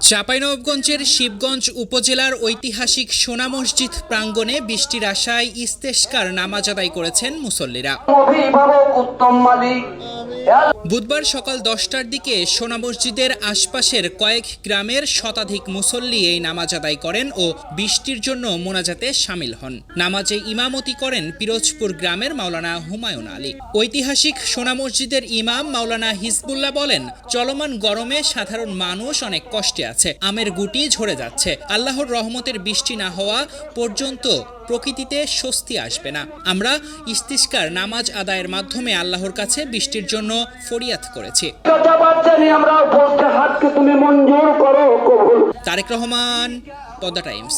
চাঁপাইনবাবগঞ্জের শিবগঞ্জ উপজেলার ঐতিহাসিক সোনা মসজিদ প্রাঙ্গণে বৃষ্টির আশায় ইস্তেস্কার নামাজ আদায় করেছেন মুসল্লিরা। বুধবার সকাল দশটার দিকে সোনা মসজিদের আশপাশের কয়েক গ্রামের শতাধিক মুসল্লি এই নামাজ আদায় করেন ও বৃষ্টির জন্য মোনাজাতে সামিল হন। নামাজে ইমামতি করেন পিরোজপুর গ্রামের মাওলানা হুমায়ুন আলী। ঐতিহাসিক সোনা মসজিদের ইমাম মাওলানা হিজবুল্লাহ বলেন, চলমান গরমে সাধারণ মানুষ অনেক কষ্টে আছে, আমের গুটি ঝরে যাচ্ছে, আল্লাহর রহমতের বৃষ্টি না হওয়া পর্যন্ত প্রকৃতিতে স্বস্তি আসবে না। আমরা ইস্তিস্কার নামাজ আদায়ের মাধ্যমে আল্লাহর কাছে বৃষ্টির জন্য ফরিয়াদ করেছি। তারেক রহমান পদ্মা টাইমস।